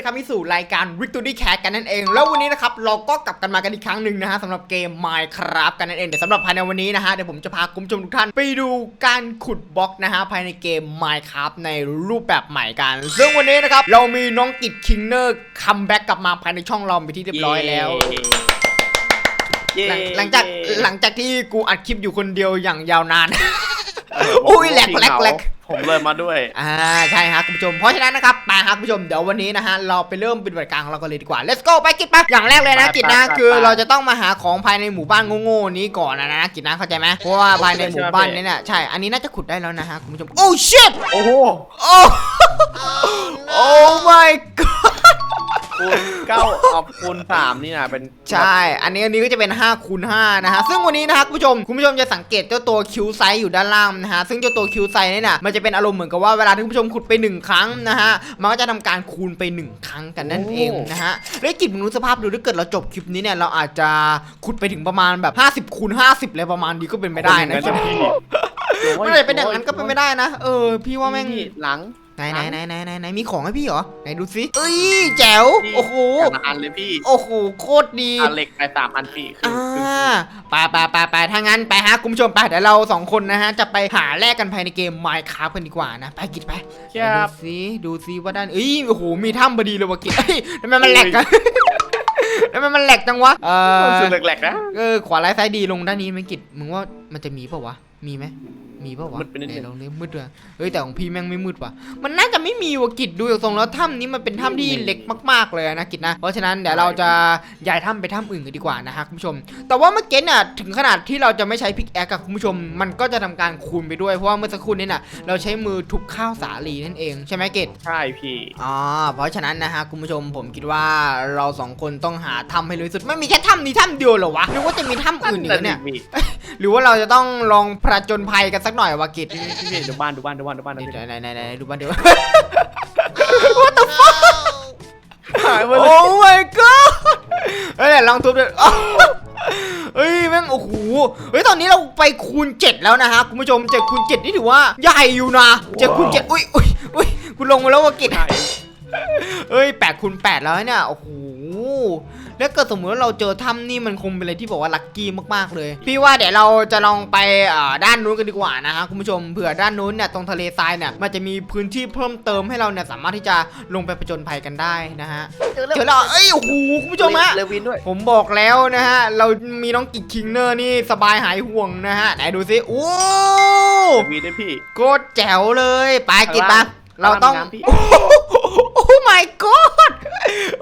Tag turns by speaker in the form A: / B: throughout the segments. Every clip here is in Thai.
A: นด้วยนะครับที่สู่รายการ Victory Cat กันนั่นเอง แล้ววันนี้นะครับเราก็กลับกันมากันอีกครั้งหนึ่งนะฮะสำหรับเกม Minecraft กันนั่นเองเดี๋ยวสำหรับภายในวันนี้นะฮะเดี๋ยวผมจะพาคุณผู้ชมทุกท่านไปดูการขุดบล็อกนะฮะภายในเกม Minecraft ในรูปแบบใหม่กัน ซึ่งวันนี้นะครับเรามีน้องกิจคิงเนอร์คัมแบ็กกลับมาภายในช่องเราไปนที่เรียบร้อยแล้ว
B: เย้
A: หลังหลังจากหลังจากที่กูอัดคลิปอยู่คนเดียวอย่างยาวนาน อุ้ยแหลกแหลกแหลก
B: ผมเลยมาด้วย
A: อ่าใช่ครับคุณผู้ชม เพราะฉะนั้นนะครับไปครับคุณผู้ชมเดี๋ยววันนี้นะฮะเราไปเริ่มปฏิบัติการของเรากันเลยดีกว่า let's go ไปกิจปะอย่างแรกเลยนะ
B: ไป
A: กิจนะ
B: ไปไป
A: คือ
B: ไป
A: เราจะต้องมาหาของภายในหมู่บ้านโง่ๆนี้ก่อนนะนะกิจนะเข้าใจไหมเพราะว่าภายในหมู่บ้านนี้เนี่ยใช่อันนี้น่าจะขุดได้แล้วนะฮะคุณผู้ชม oh shit
B: โอ้โห
A: โอ้ oh my god
B: คูณ เก้าเอาคูณสามนี่นะเป็น
A: ใช่ อันนี้อันนี้ก็จะเป็น5คูณ5นะฮะ ซึ่งวันนี้นะครับคุณผู้ชม คุณผู้ชมจะสังเกตเจ้าตัวคิวไซส์อยู่ด้านล่างนะฮะ ซึ่งเจ้าตัวคิวไซส์เนี่ยนะมันจะเป็นอารมณ์เหมือนกับว่าเวลาที่คุณผู้ชมขุดไป 1 ครั้งนะฮะ มันก็จะทำการคูณไป 1 ครั้งกันนั่นเองนะฮะแล้วกิจมึงรู้สภาพดูถ้าเกิดเราจบคลิปนี้เนี่ยเราอาจจะขุดไปถึงประมาณแบบ 50คูณ50เลยประมาณนี้ก็เป็นไม่ได้นะ
B: เป็นพี่
A: ไม่ได้เป็นอย่างนั้นก็เป็นไม่ได้นะ เออ พี่ว่าแม่ง
B: พี่หลัง
A: ไหนไหนไหนไหนไหนไหนมีของให้พี่เหรอไหนดูสิเอ้ยแจ๋วโอ้โห
B: กระอันเลยพี่
A: โอ้โหโคตรดี
B: อันเหล็กไปสามอันพี่คือ
A: อ่า
B: คือ
A: ไปไปไปไปถ้างั้นไปฮะคุณผู้ชมไปเดี๋ยวเราสองคนนะฮะจะไปหาแลกกันภายในเกม Minecraft กันดีกว่านะไปกิดไป
B: ครั
A: ดู
B: บ
A: ซิดูซิว่าด้านเอ้ยโอ้โหมีถ้ำพอดีเลยวะกิดเอ้ยทำไมมันแหลกกัน ทำไมมันแหลกจังวะเออ
B: รู้สึกแหลกๆนะ
A: เออขวาไร้ซ้ายดีลงด้านนี้ไหมกิดมึงว่ามันจะมีเปล่าวะ มีไหมมีเปล่าวะ
B: มืดไปนิดนึง
A: เดี๋ยวเราเล่มืดด้วยเฮ้ยแต่ของพี่แม่งไม่มืดว่ะ มันน่าจะไม่มีวะกิดดูจากทรงแล้วถ้ำนี้มันเป็นถ้ำที่เล็กมาก ๆเลยนะกิดนะ เพราะฉะนั้นเดี๋ยวเราจะย้ายถ้ำไปถ้ำอื่นกันดีกว่านะฮะคุณผู้ชม แต่ว่าเมื่อกี้เนี่ยถึงขนาดที่เราจะไม่ใช้พิกแอคกับคุณผู้ชม มันก็จะทำการคูณไปด้วยเพราะว่าเมื่อสักครู่นี้น่ะเราใช้มือทุบข้าวสาลีนั่นเองใช่ไหมเกด
B: ใช่พี่
A: อ๋อเพราะฉะนั้นนะฮะคุณผู้ชมผมคิดว่าเราสองคนต้องหาถ้ำให้เร็วที่สุดไม่มีแค่ถ้ำนี้ถ้ำเดียวเหรอวะหรือว่าจะมีถ้ำอื่นอีกเหรอเนี่ย
B: พี่
A: หรือว่าเราจะต้องลองผจญภัยกันสักหน่อยวะกิจ
B: พี่พี่ดูบ้านดูบ้านดูบ้านดูบ้าน
A: ไหน
B: ดูบ้าน
A: ไหนไหนไหนดูบ้านเดียว
B: หายหมด
A: โอ้
B: เลย
A: my god เฮ้ยเดี๋ยวลองทุบเลยอ้าวเฮ้ยแม่งโอ้โหเฮ้ยตอนนี้เราไปคูณ 7 แล้วนะฮะคุณผู้ชม7คูณ7นี่ถือว่าใหญ่อยู่นะ7คูณ7อุ้ยอุ้ยอุ้ยคุณลงมาแล้ววะกิจ
B: ใช่
A: เอ้ย8คูณ8แล้วเนี่ยโอ้โหแล้วเกิดสมมติว่าเราเจอถ้ำนี่มันคงเป็นอะไรที่บอกว่าลัคกี้มากๆเลย พี่ว่าเดี๋ยวเราจะลองไปอ่าด้านนู้นกันดีกว่านะฮะคุณผู้ชมเผื่อด้านนู้นเนี่ยตรงทะเลทรายเนี่ยมันจะมีพื้นที่เพิ่มเติมให้เราเนี่ยสามารถที่จะลงไปผจญภัยกันได้นะฮะเจอแล้วเอ้ยโอ้โหคุณผู้ชมฮะ
B: เลวินด้วย
A: ผมบอกแล้วนะฮะเรามีน้องกิจคิงเนอร์นี่สบายหายห่วงนะฮะไหนดูสิโอ้
B: เลวินด้วยพี่
A: โคตรแจ๋วเลยไปกิจปะ
B: ข้างล่าง
A: เราต้อง my god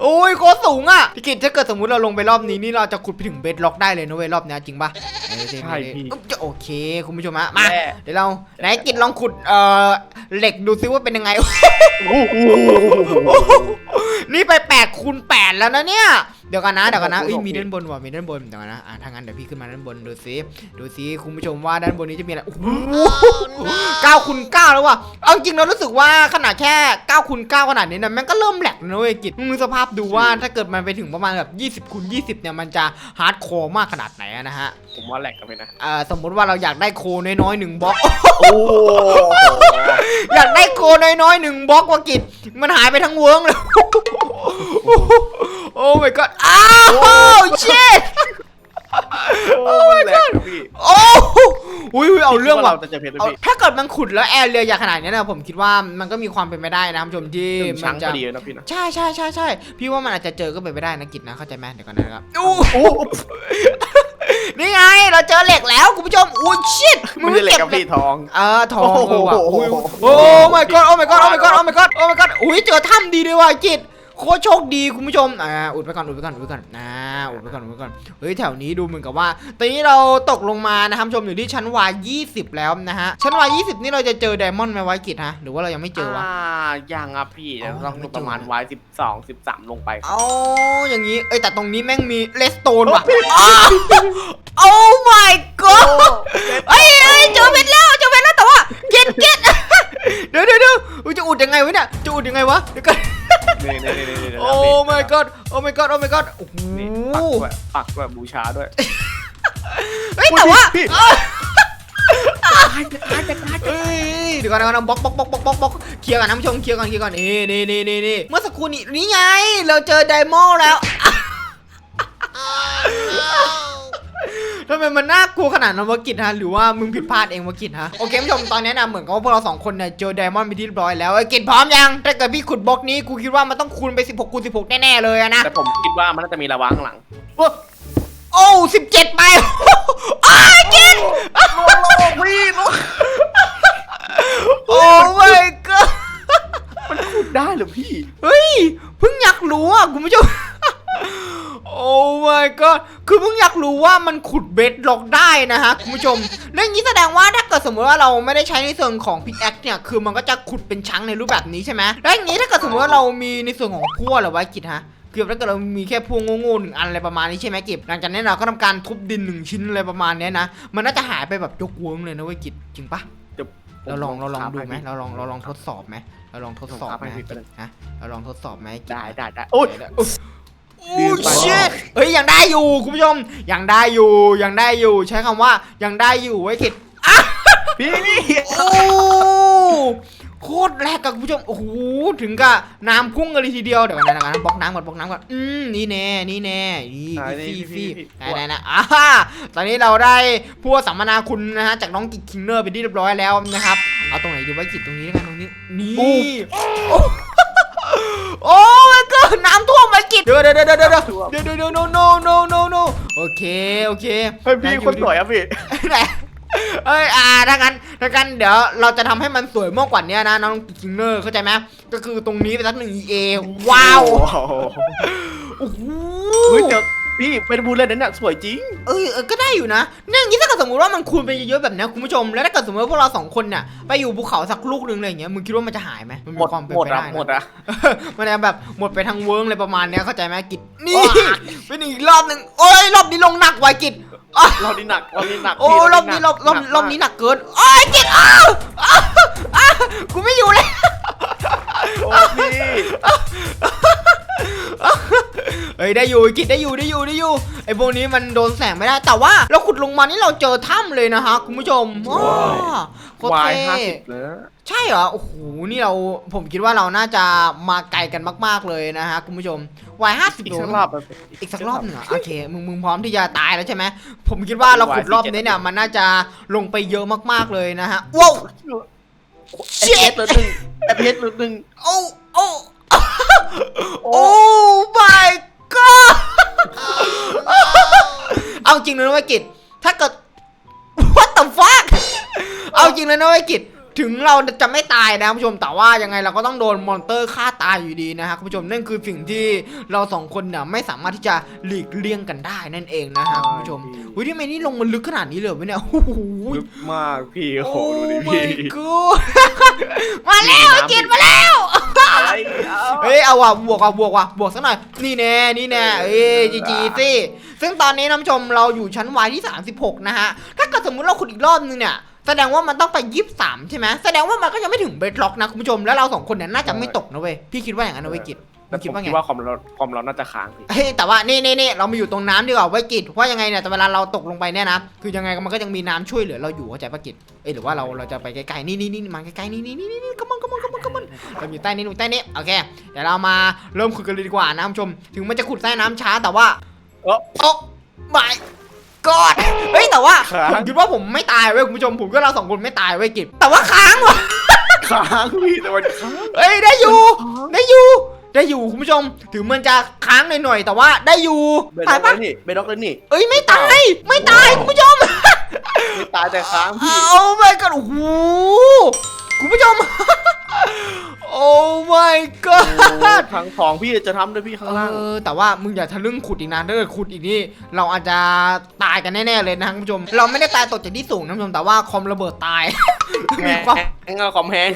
A: โอ้ยโคตรสูงอะพี่กิจถ้าเกิดสมมุติเราลงไปรอบนี้นี่เราจะขุดไปถึงเบสล็อกได้เลยนะเว้ยรอบเนี้ยจริงปะเออ
B: ใช่พี่
A: อุ๊บจะโอเคคุณผู้ชมฮะมา
B: แย่
A: เดี๋ยวเราไหนกิจลองขุดเอ่อเหล็กดูซิว่าเป็นยังไง
B: โอ้โห
A: นี่ไป8คูณ8แล้วนะเนี่ย เดี๋ยวกันนะเดี๋ยวกันนะ
B: โอ้
A: เอ้ย
B: โห
A: มีด้านบนว่ะมีด้านบนเดี๋ยวกันนะอะถ้างั้นเดี๋ยวพี่ขึ้นมาด้านบนดูซิดูซิคุณผู้ชมว่าด้านบนนี้จะมีอะไรโอ้โหเก้าคูณเก้าแล้วว่ะเอาจริงเรารู้สึกว่าขนาดแค่9คูณ9ขนาดนี้นะแม่งก็เริ่มแหลกแล้วนะเว้ยกิจมึงนึกสภาพดูว่าถ้าเกิดมันไปถึงประมาณแบบ20คูณ20เนี่ยมันจะฮาร์ดคอร์มากขนาดไหนอะนะฮะ
B: ผมว่าแหลกกันไปนะ
A: เอ่อสมมติว่าเราอยากได้โคน้อยๆหนึ่งบล็อก
B: โอ้โห
A: อยากได้โคน้อยๆหนึ่งบล็อกว่ากิจมันหายไปทั้งเวิร์งเลย โอ้ my god อ้าวเช็ด
B: โอ้มันแหลกนะพี่
A: โอ้อุ้ยอุ้ยเอาเรื่องว่ะ
B: คิดเราจะเจอเพชรไหม
A: เอา
B: พี่
A: ถ้าเกิดมันขุดแล้วแอร์เรียใหญ่ขนาดนี้นะผมคิดว่ามันก็มีความเป็นไปได้นะคุณผู้ชมที่
B: ถึง
A: มั
B: ช้าง
A: นจะ
B: พอดีเลยนะพี่นะ
A: ใช่ใช่ใช่ใช่พี่ว่ามันอาจจะเจอก็เป็นไปได้นะกิจนะเข้าใจไหมเดี๋ยวก่อนนะครับโอ้นี่ไงเราเจอเหล็กแล้วคุณผู้ชมอุ้ยชิด
B: ไม่ใช่เหล็กกับพี่ทอง
A: เออทอง
B: โอ้โห
A: เออว่ะอุ้ยโอ้ my god โอ้ my god โอ้ my god โอ้ my god โอ้ my god อุ้ยเจอถ้ำดีเลยว่ะกิจ โคตรโชคดีคุณผู้ชมอ่าอุดไปก่อนอุดไปก่อนอุดไปก่อนอ่าอุดไปก่อนอุดไปก่อนเฮ้ยแถวนี้ดูเหมือนกับว่า ตอนนี้เราตกลงมานะครับผู้ชมอยู่ที่ชั้นวาย20 แล้วนะฮะชั้นวาย20 นี่เราจะเจอไดมอนด์ไหมไว้กิจฮะหรือว่าเรายังไม่เจอวะ
B: ยังอะพี่เดี๋ยว
A: อ๋อ
B: ต้อง
A: ไม่เจอ
B: ประมาณวายสิบสองสิบสามลงไป
A: เอาอย่างนี้ เอ้ยแต่ตรงนี้แม่งมีเลสโตนว่ะอ้าวโอ้ my god เอ้ยเอ้ยเจอเพชรแล้วเจอเพชรแล้วแต่ว่าเก็ตเก็ตเดี๋ยวเดี๋ยวเดี๋ยวอุ๊ยจะอุดยังไงวะเนี่ยจะอุดยังไงวะเดี๋ยวก่อน
B: นี่นี่นี่นี่นี่
A: โอ้ my god โอ้ my god โอ้ my god โอ้โห
B: นี่ปักด้วยปักด้วยบูชาด้วย
A: เฮ้ยแต่ว่า
B: พี่
A: เอ้ยเอ้ยเดี๋ยวก่อนเดี๋ยวก่อนบล็อกบล็อกบล็อกบล็อกบล็อกบล็อกเคลียร์ก่อนนะผู้ชมเคลียร์ก่อนเคลียร์ก่อนนี่นี่นี่นี่นี่เมื่อสักครู่นี้นี่ไง เราเจอไดมอนด์แล้ว ทำไมมันน่ากลัวขนาดนั้นวะกิจฮะหรือว่ามึงผิดพลาดเองวะกิจฮะโอเคผู้ชมตอนนี้นะเหมือนกับว่าพวกเราสองคนเนี่ยเจอไดมอนด์ไปที่เรียบร้อยแล้วไอ้กิจพร้อมยังถ้าเกิดพี่ขุดบล็อกนี้กูคิดว่ามันต้องคูณไป16คูณ16แน่ๆเลยอะนะ
B: แต่ผมคิดว่ามันน่าจะมีระวังข้างหลัง
A: โอ้สิบเจ็ดไป อ้ายกิน
B: โลกพี่โลก
A: โอ้ my god
B: มันขุดได้เหรือพี่
A: เฮ้ยเพิ่งอยากรู้อะคุณผู้ชม โอ้ my god คือเพิ่งอยากรู้ว่ามันขุดเบสล็อกได้นะฮะคุณผู้ชมเรื่องนี้แสดงว่าถ้าเกิดสมมติว่าเราไม่ได้ใช้ในส่วนของพิกแอคเนี่ยคือมันก็จะขุดเป็นชั้งในรูปแบบนี้ใช่ไหมแล้วอย่างนี้ถ้าเกิดสมมติว่าเรามีในส่วนของพั่วเหรือว่ากิจฮะคือถ้าเกิดเรามีแค่พวงโง่ๆหนึ่งอันอะไรประมาณนี้ใช่ไหมกิจหลังจากนั้นเราก็ทำการทุบดินหนึ่งชิ้นอะไรประมาณเนี้ยนะ มันน่าจะหายไปแบบยกเวิ้งเลยนะเว้ยกิจจริงปะ
B: เดี๋ยว
A: เราลองเราลอง
B: ครับ
A: ดูไหม
B: ให้พี่
A: เราลองเราลองทดสอบไหมเราลองทดสอบไหม
B: ผมครับให้พี่ไปเลย
A: ฮะเราลองทดสอบไหม
B: ได้ได้ได้โอ้ย
A: โอ้
B: ลืมไป
A: เชิดเฮ้ยยังได้อยู่คุณผู้ชมยังได้อยู่ยังได้อยู่ ใช้คำว่ายังได้อยู่ไว้คิด
B: พี่
A: โอ้โคตรแรกกับคุณผู้ชมโอ้โหถึงกับน้ำพุ่งกันเลยทีเดียวเดี๋ยวก่อนนะนะบล็อกน้ำก่อนบล็อกน้ำก่อนอืมนี่แน่นี่แน่นี่ฟี่ฟี่ ไหนไหนนะอ่าตอนนี้เราได้ผู้สัมมนาคุณนะฮะจากน้องกิกคิงเนอร์ไปที่เรียบร้อยแล้วนะครับเอาตรงไหนดีไว้กิจตรงนี้แล้วกันตรงนี้นี่ โอ้ โอ้ยก็ น้ำท่วมมากิดเดี๋ยวเดี๋ยวเดี๋ยวเดี๋ยวเดี๋ยวเดี๋ยวเดี๋ยว no no no no no โอเคโอเค
B: เฮ้ยพี่คนสวยอะพี่
A: นเอ้ยอ่าถ้างั้นถ้างั้นเดี๋ยวเราจะทำให้มันสวยมากกว่านี้นะน้องจิงเนอร์เข้าใจไหมก็คือตรงนี้เป็นตั้งหนึ่งเอว้าว
B: โอ้โห
A: โอ้โห
B: เฮ้ยแพี่เป็นบูลเลยนั่นน่ะสวยจริง
A: เออเออก็ได้อยู่นะเนี่ยอย่างนี้ถ้าเกิดสมมติว่ามันคูณไปเยอะๆแบบเนี้ยคุณผู้ชม แล้วถ้าเกิดสมมติว่าพวกเราสองคนเนี่ยไปอยู่ภูเขาสักลูกหนึ่งอะไรอย่างเงี้ย มึงคิดว่ามันจะหายไหมมัน
B: ห
A: มี
B: มด
A: ความเป็น
B: หมด
A: ไป
B: อะ
A: ได้นะ
B: หมดอะ
A: มันจะแบบหมดไปทางเวิร์งอะไรประมาณเนี้ยเข้าใจไหมกิจนี่
B: ว้า
A: เป็นอีกรอบหนึ่งโอ้ยรอบนี้ลงหนักไว้กิจอะ
B: เรานี่หนักเรานี่หนัก
A: โอ้
B: พี่
A: รอบนี้รอบรอบ
B: หก
A: รอบนี้หนักเกินโอ้ยกิจอ้าวอ้าวอ้าวกูไม่อยู่เลย เฮ้ยได้อยู่กิจได้อยู่ได้อยู่ได้อยู่ไอ้พวกนี้มันโดนแสงไม่ได้ แต่ว่าเราขุดลงมานี่เราเจอถ้ำเลยนะฮะคุณผู้ชมว้าวโคตร
B: วาย
A: เท่
B: ห้าสิบเลย
A: ใช่เหรอโอ้โหนี่เราผมคิดว่าเราน่าจะมาไกลกันมาก ๆเลยนะฮะคุณผู้ชมวายห้าสิบ
B: อีก
A: โล
B: สักรอบะ
A: อีกสักรอบหนึ่งเหรอโอเค มึงมึงพร้อมที่จะตายแล้วใช่ไหม ผมคิดว่าเราขุดรอบนี้เนี่ยมันน่าจะลงไปเยอะมากๆเลยนะฮะ ว้าว
B: เอฟเหลือหนึ่งเอฟเหลือหนึ่ง
A: โอ้ โอ้ โอ้ my god เอาจริงเลยนะเว้ยกิจถ้าเกิด what the fuck เอาจริงเลยนะเว้ยกิจถึงเราจะไม่ตายนะคุณผู้ชมแต่ว่ายังไงเราก็ต้องโดนมอนเตอร์ฆ่าตายอยู่ดีนะฮะคุณผู้ชมนั่นคือสิ่งที่เราสองคนเนี่ยไม่สามารถที่จะหลีกเลี่ยงกันได้นั่นเองนะฮะคุณผู้ชมอุ้ยที่เมนี่ลงมันลึกขนาดนี้เลยเหรอวะเนี่ยโอ้โห
B: ลึกมากพี่โอ้โห
A: โอ้
B: ดูดิ
A: my
B: พี่
A: god มาแล้วไอ้กิจมาแล้ว
B: อะไร เอา
A: เฮ้ยเอาว่ะบวกว่ะบวกว่ะบวกสักหน่อยนี่แน่นี่แน่เอ้ยจีจีสิซึ่งตอนนี้น้ำชมเราอยู่ชั้นวายที่ 36 นะฮะ ถ้าเกิดสมมุติเราขุดอีกรอบนึงเนี่ยแสดงว่ามันต้องไปยี่สิบสามใช่ไหมแสดงว่ามันก็ยังไม่ถึงเบสล็อกนะคุณผู้ชมแล้วเราสองคนเนี่ยน่าจะไม่ตกนะเว้ยพี่คิดว่าอย่างนั้นนะเว้ยกิจ
B: แต่
A: มึง
B: ผ
A: คิด
B: ม
A: ว่าไง
B: คิดว่าความเราความเราน่าจะค้างพี่
A: เฮ้ยแต่ว่านี่นี่นี่เรามาอยู่ตรงน้ำดีกว่าไว้ยกิจเพราะยังไงเนี่ยแต่เวลาเราตกลงไปเนี่ยนะคือยังไงมันก็ยังมีน้ำช่วยเหลือเราอยู่เข้าใจปะกิจเอ้ยหรือว่าเราเราจะไปไกลๆนี่นี่นี่มาใกล้ๆนี่นี่นี่นี่นี่กำมันกำมันกำมันกำมันเราอยู่ใต้นี้อยู่ใต้นี้โอเคเดี๋ยวเรามาเริ่มขุดกันเลยดีกว่านะคุณผู้ชม ถึงมันจะขุดใต้น้ำช้าแต่ว่า
B: เออ
A: โอ้ my god เฮ้ยแต่ว่า
B: ค้าง
A: ผมคิดว่าผมไม่ตายเว้ยคุณผู้ชมผมก็เราสองคนไม่ตายเว้ยกิจแต่ว่าค้างว่ะ
B: ค้างพี่แต่มันค้าง
A: เฮ้ยได้อยู่ได้อยู่ ได้อยู่คุณผู้ชม ถึงมันจะค้างหน่อยๆแต่ว่าได้อยู่
B: เบนด็
A: ตา
B: อยกเล
A: ปะ
B: ยนี่เบนด็อกเลยนี่
A: เอ้ยไม่ตาย ไม่ตายคุณผู้ชม
B: ไม่ตายแต่ค้างพี่
A: เอาไปกันโอ้โหคุณผู้ชม โอ้ my
B: โอ้
A: god
B: ทั้งสองพี่จะทำด้วยพี่ข้างล่าง
A: เออแต่ว่ามึงอย่าทะลึ่งขุดอีกนะถ้าเกิดขุดอีกนี่เราอาจจะตายกันแน่ๆเลยนะคุณผู้ชม เราไม่ได้ตายตกจากที่สูงนะคุณผู้ชมแต่ว่าคอมระเบิดตาย มีความ
B: เงาคอมแพง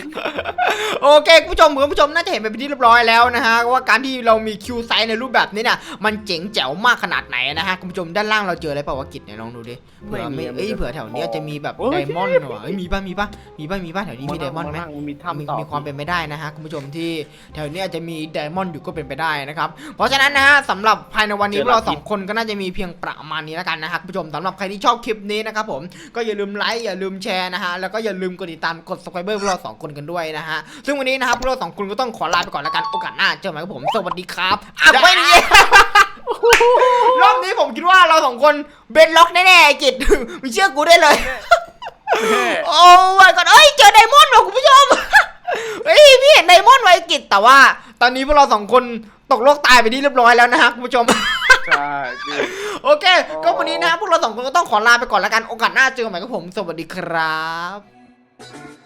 A: โอเคคุณผู้ชมคุณผู้ชมน่าจะเห็นไปเป็นที่เรียบร้อยแล้วนะฮะว่าการที่เรามีคิวไซส์ในรูปแบบนี้เนี่ยมันเจ๋งแจ๋วมากขนาดไหนนะฮะคุณผู้ชมด้านล่างเราเจออะไรเปล่าวะกิจเนี่ยลองดูดิเผื่อไม่เอ้ยเผื่อแถวเนี้ยจะมีแบบไดมอนด์ว่ะเอ้ยมีป่ะมีป่ะมีป่ะมีป่ะแถวนี้มีไดมอนด์ไหม
B: มันมี
A: มี
B: ถ้ำต่อ
A: มีความเป็นไปได้นะฮะคุณผู้ชมที่แถวเนี้ยจะมีไดมอนด์อยู่ก็เป็นไปได้นะครับเพราะฉะนั้นนะฮะสำหรับภายในวันนี้พวกเราสองคนก็น่าจะมีเพียงประมาณนี้แล้วกันนะฮะคุณผู้ชมสำหรับใครที่ชอบคลิปนี้นะครับผมก็อย่าลืมไลค์อย่าลืมแชร์นะฮะแล้วก็อย่าลืมกดติดตามกด subscribe พวกเราสองคนกันด้วยนะฮะ ซึ่งวันนี้นะครับพวกเราสองคนก็ต้องขอลาไปก่อนแล้วกันโอกาสหน้าเจอกันใหม่ครับผม สวัสดีครับอะไปดีรอบนี้ผมคิดว่าเราสองคนเบนล็อกแน่ๆไอ้กิจมึงเชื่อกูได้เลย โอ้ยก่อนเอ้ยเจอไดมอนด์ว่ะคุณผู้ชมเฮ้ยพี่เห็นไดมอนด์ไว้กิจแต่ว่า ตอนนี้พวกเราสองคนตกโลกตายไปที่เรียบร้อยแล้วนะฮะคุณผู้ชม
B: ใช่พี่
A: โอเค ก็วันนี้นะฮะพวกเราสองคนก็ต้องขอลาไปก่อนแล้วกัน โอกาสหน้าเจอกันใหม่กับผม สวัสดีครับ